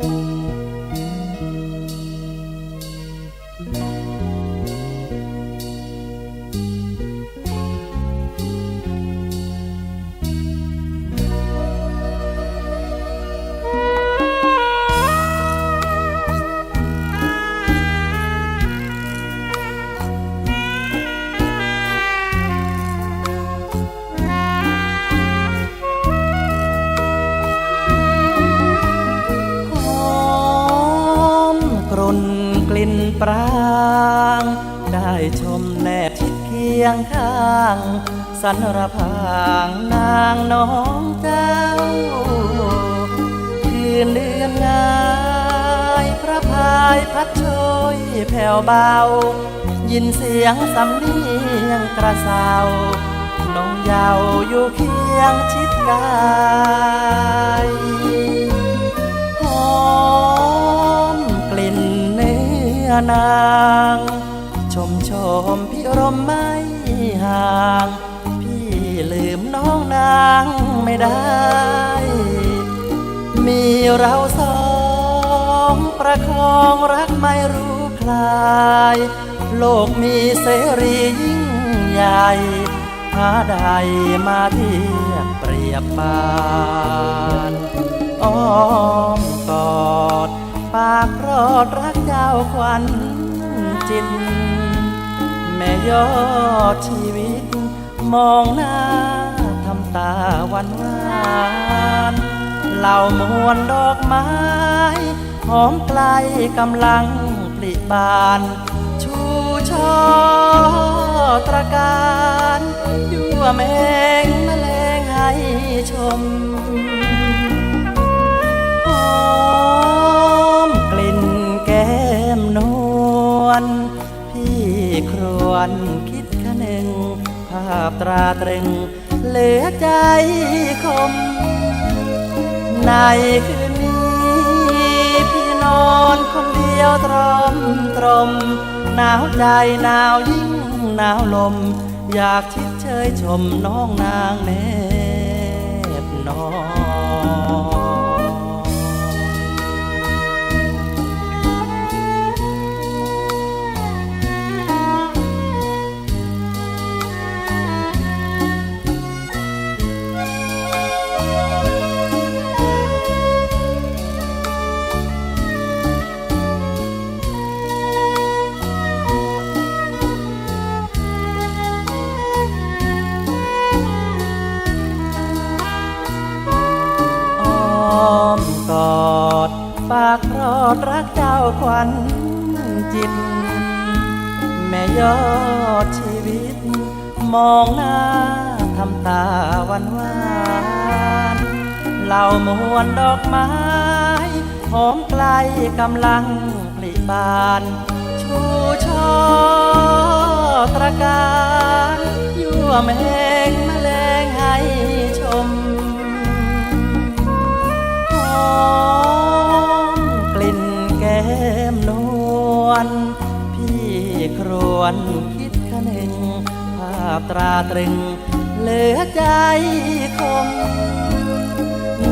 ห ลิ่นปราง ได้ชมแนบชิดเคียงข้างสันรพางนางน้องเจ้า คืนเดือนงายพระพายพัดโชยแผ่วเบา ยินเสียงสำเนียงกระเซาน้องเยาวอยู่เคียงชิดกาย นาง ชมชมพี่รมไม่ห่าง พี่ลืมน้องนางไม่ได้ มีเราสองประคองรักไม่รู้คลาย โลกมีเสรียิ่งใหญ่หาใดมาเทียบเปรียบปานอ้อ รักเจ้าควันจิต แม่ยอดชีวิต มองหน้าทำตาวันวานเหล่ามวลดอกไม้ หอมไกลกำลังปลิบาน ชูช่อตระการยั่วแมงแมลงให้ชม ภาพตราตรึงเหลือใจคม ในคืนนี้พี่นอนคนเดียวตรอมตรม หนาวใจหนาวยิ่งหนาวลม อยากชิดเชยชมน้องนางแนบนอน รักเจ้าควันจิต แม่ยอดชีวิต มองหน้าทำตาวันวานเหล่ามวลดอกไม้ หอมไกลกำลังปลิบาน ชูช่อตระการยั่วแม่ น่งภาพตราตรึง เหลือใจคม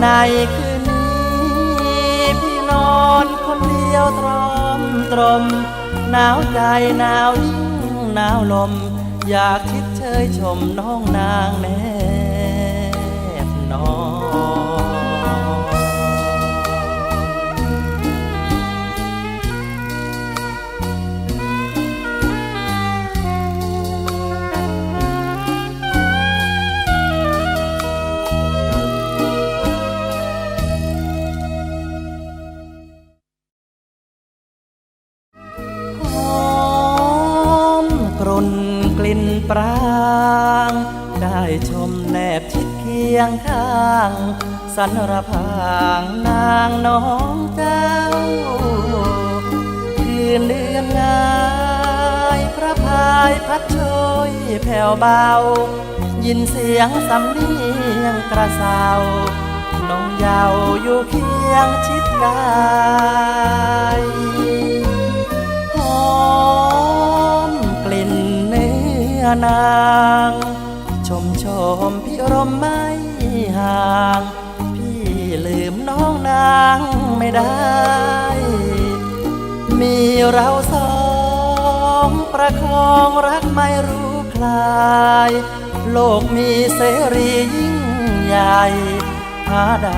ในคืนนี้พี่นอนคนเดียวตรอมตรม หนาวใจหนาวยิ่งหนาวลม อยากคิดเชยชมน้องนางแน นกลิ่นปราง ได้ชมแนบชิดเคียงข้างสันรพางนางน้องเจ้า คืนเดือนงายพระพายพัดโชยแผ่วเบา ยินเสียงสำเนียงกระเซาน้องเยาวอยู่เคียงชิดกาย นาง ชมชมพี่รมไม่ห่าง พี่ลืมน้องนางไม่ได้ มีเราสองประคองรักไม่รู้คลาย โลกมีเสรียิ่งใหญ่หาใด